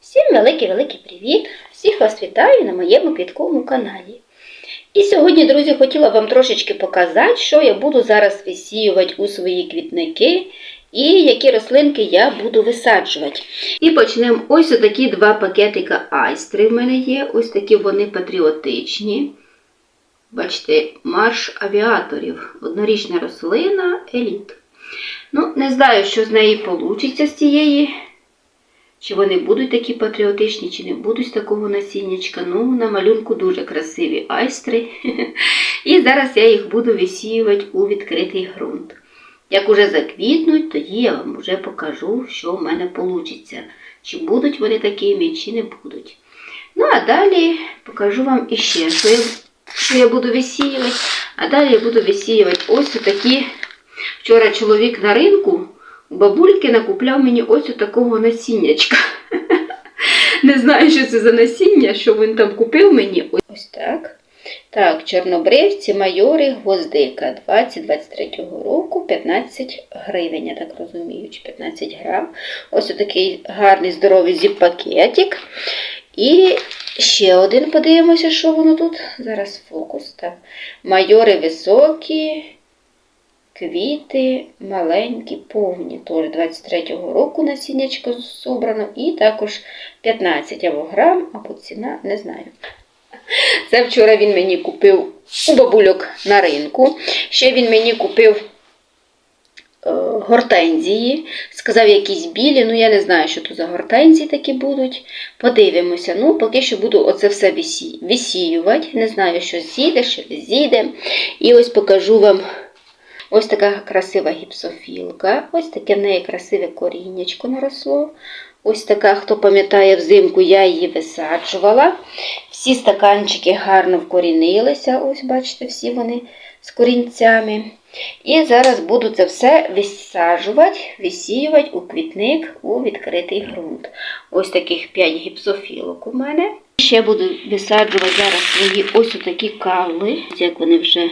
Всім великий-великий привіт! Всіх вас вітаю на моєму квітковому каналі. І сьогодні, друзі, хотіла вам трошечки показати, що я буду зараз висіювати у свої квітники і які рослинки я буду висаджувати. І почнемо ось такі два пакетика айстри в мене є. Ось такі вони патріотичні. Бачите, марш авіаторів. Однорічна рослина еліт. Ну, не знаю, що з неї вийде з цієї. Чи вони будуть такі патріотичні, чи не будуть з такого насіннячка. Ну, на малюнку дуже красиві айстри. І зараз я їх буду висіювати у відкритий ґрунт. Як уже заквітнуть, тоді я вам вже покажу, що в мене вийде. Чи будуть вони такими, чи не будуть. Ну, а далі покажу вам іще, що я, що я буду висіювати. А далі я буду висіювати ось такі. Вчора чоловік на ринку бабульки накупляв мені ось такого насіннячка. Не знаю, що це за насіння, що він там купив мені. Ось так. Так, чорнобривці, майори, гвоздика 20-23 року 15 гривень, я так розумію, чи 15 грам. Ось такий гарний здоровий зіп-пакетик. І ще один подивимося, що воно тут. Зараз фокус. Так. Майори високі, квіти маленькі, повні. Тож 23-го року насіннячко зібрано. І також 15 або грам, або ціна, не знаю. Це вчора він мені купив у бабульок на ринку. Ще він мені купив е, гортензії. Сказав, якісь білі. Ну, я не знаю, що тут за гортензії такі будуть. Подивимося. Ну, поки що буду оце все висі... висіювати. Не знаю, що зійде, що не зійде. І ось покажу вам. Ось така красива гіпсофілка. Ось таке в неї красиве коріннячко наросло. Ось така, хто пам'ятає, взимку я її висаджувала. Всі стаканчики гарно вкорінилися. Ось, бачите, всі вони з корінцями. І зараз буду це все висаджувати, висіювати у квітник у відкритий ґрунт. Ось таких 5 гіпсофілок у мене. Ще буду висаджувати зараз свої ось такі калли, як вони вже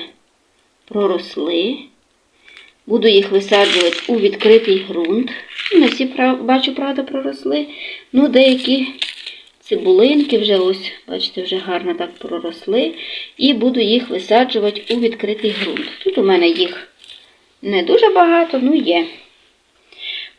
проросли. Буду їх висаджувати у відкритий ґрунт. Не всі, бачу, правда, проросли. Ну, деякі цибулинки вже ось, бачите, вже гарно так проросли. І буду їх висаджувати у відкритий ґрунт. Тут у мене їх не дуже багато, ну є.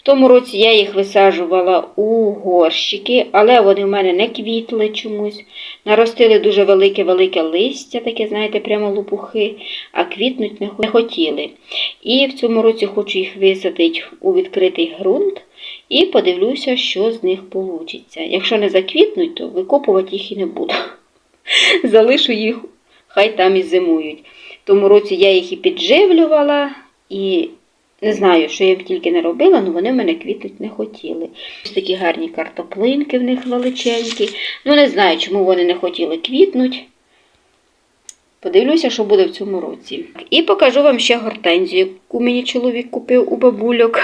Тому році я їх висаджувала у горщики, але вони в мене не квітли чомусь. Наростили дуже велике-велике листя, таке, знаєте, прямо лопухи, а квітнуть не хотіли. І в цьому році хочу їх висадити у відкритий ґрунт і подивлюся, що з них вийде. Якщо не заквітнуть, то викопувати їх і не буду. Залишу їх, хай там і зимують. Тому році я їх і підживлювала, і не знаю, що я їм тільки не робила, але вони в мене квітнуть не хотіли. Ось такі гарні картоплинки в них величенькі. Ну, не знаю, чому вони не хотіли квітнуть. Подивлюся, що буде в цьому році. І покажу вам ще гортензію, яку мені чоловік купив у бабульок.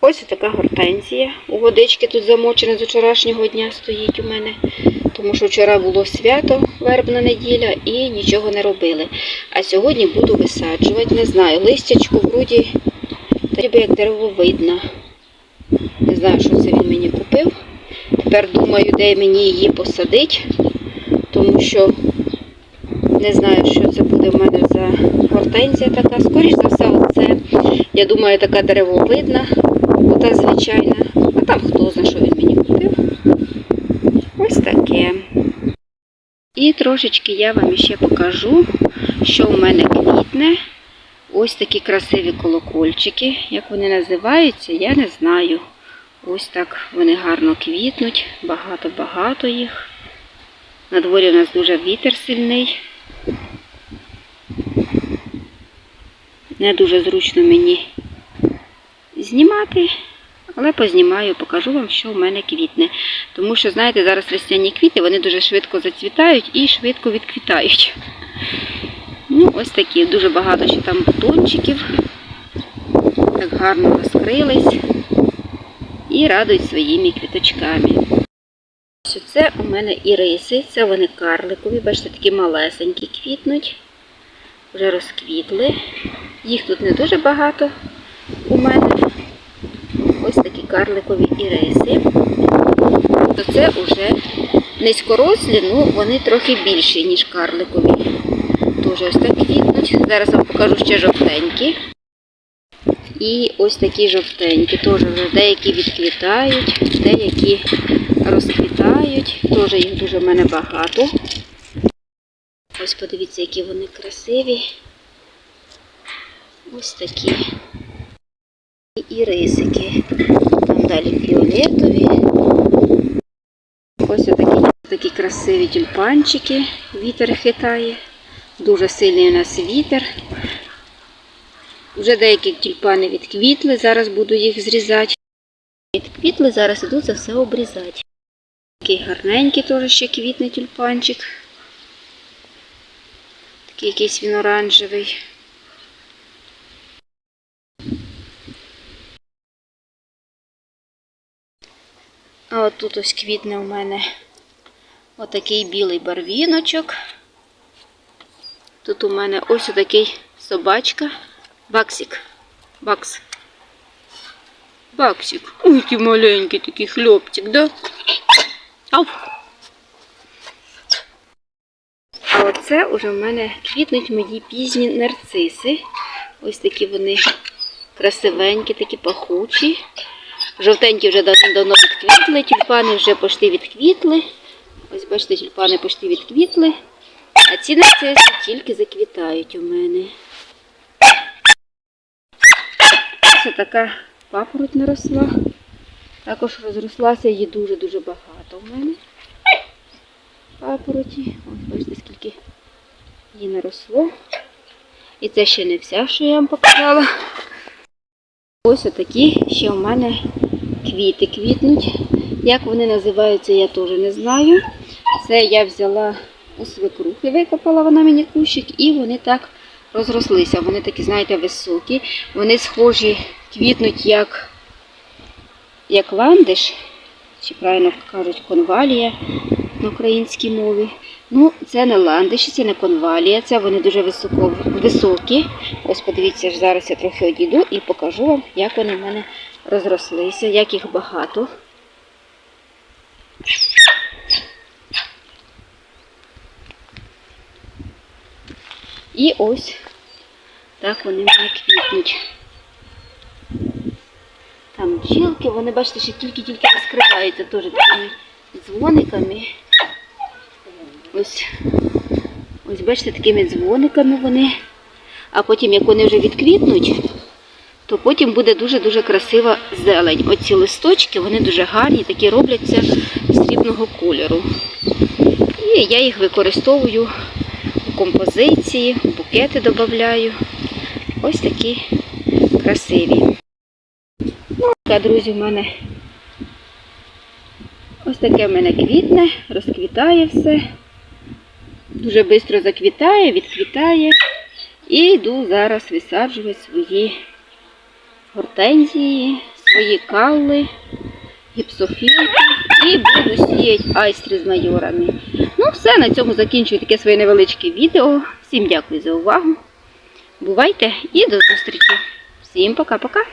Ось така гортензія. У водички тут замочена з вчорашнього дня стоїть у мене. Тому що вчора було свято, вербна неділя, і нічого не робили. А сьогодні буду висаджувати. Не знаю, листячку вроді ніби як деревовидна. Не знаю, що це він мені купив. Тепер думаю, де мені її посадити, тому що не знаю, що це буде в мене за гортензія така. Скоріш за все, оце, я думаю, така деревовидна, ота звичайна. А там хто знає, що він мені таке. І трошечки я вам ще покажу, що в мене квітне. Ось такі красиві колокольчики. Як вони називаються, я не знаю. Ось так вони гарно квітнуть, багато-багато їх. На дворі у нас дуже вітер сильний. Не дуже зручно мені знімати, але познімаю, покажу вам, що в мене квітне. Тому що, знаєте, зараз весняні квіти, вони дуже швидко зацвітають і швидко відквітають. Ну, ось такі, дуже багато ще там бутончиків. Так гарно розкрились і радують своїми квіточками. Ось це у мене іриси, це вони карликові, бачите, такі малесенькі квітнуть, вже розквітли. Їх тут не дуже багато у мене. Такі карликові іриси. То це вже низькорослі, ну вони трохи більші, ніж карликові. Дуже ось так квітнуть. Зараз вам покажу ще жовтенькі. І ось такі жовтенькі. Теж вже деякі відквітають, деякі розквітають. Теж їх дуже в мене багато. Ось подивіться, які вони красиві. Ось такі. І рисики. Там далі фіолетові. Ось отакі, такі красиві тюльпанчики. Вітер хитає. Дуже сильний у нас вітер. Вже деякі тюльпани відквітли, зараз буду їх зрізати. Відквітли, зараз іду це все обрізати. Такий гарненький теж ще квітний тюльпанчик. Такий якийсь він оранжевий. А от тут ось квітне у мене отакий білий барвіночок. Тут у мене ось отакий собачка. Баксик. Бакс. Баксик. Ой, ти маленький такий хлопчик, да? Ау. А оце вже в мене квітнуть мої пізні нарциси. Ось такі вони красивенькі, такі пахучі. Жовтенькі вже давно відквітли, тюльпани вже пошти відквітли. Ось бачите, тюльпани пошти відквітли. А ці нарциси тільки заквітають у мене. Ось така папороть наросла. Також розрослася її дуже-дуже багато в мене. Папороті. Ось бачите, скільки її наросло. І це ще не вся, що я вам показала. Ось отакі ще в мене квіти квітнуть. Як вони називаються, я теж не знаю. Це я взяла у свекрухи, викопала вона мені кущик, і вони так розрослися. Вони такі, знаєте, високі. Вони схожі, квітнуть як, як ландиш, чи правильно кажуть, конвалія на українській мові. Ну, це не ландиші, це не конвалія, це вони дуже високо, високі. Ось подивіться, зараз я трохи одійду і покажу вам, як вони в мене розрослися, як їх багато. І ось так вони мене квітнуть. Там бджілки, вони, бачите, ще тільки-тільки розкриваються теж такими дзвониками. Ось, ось бачите, такими дзвониками вони. А потім, як вони вже відквітнуть, то потім буде дуже-дуже красива зелень. Оці листочки, вони дуже гарні, такі робляться срібного кольору. І я їх використовую у композиції, у букети додаю. Ось такі красиві. Ну, така, друзі, в мене ось таке в мене квітне, розквітає все. Дуже швидко заквітає, відквітає. І йду зараз висаджувати свої гортензії, свої калли, гіпсофілки і буду сіяти айстри з майорами. Ну, все, на цьому закінчую таке своє невеличке відео. Всім дякую за увагу. Бувайте і до зустрічі. Всім пока-пока.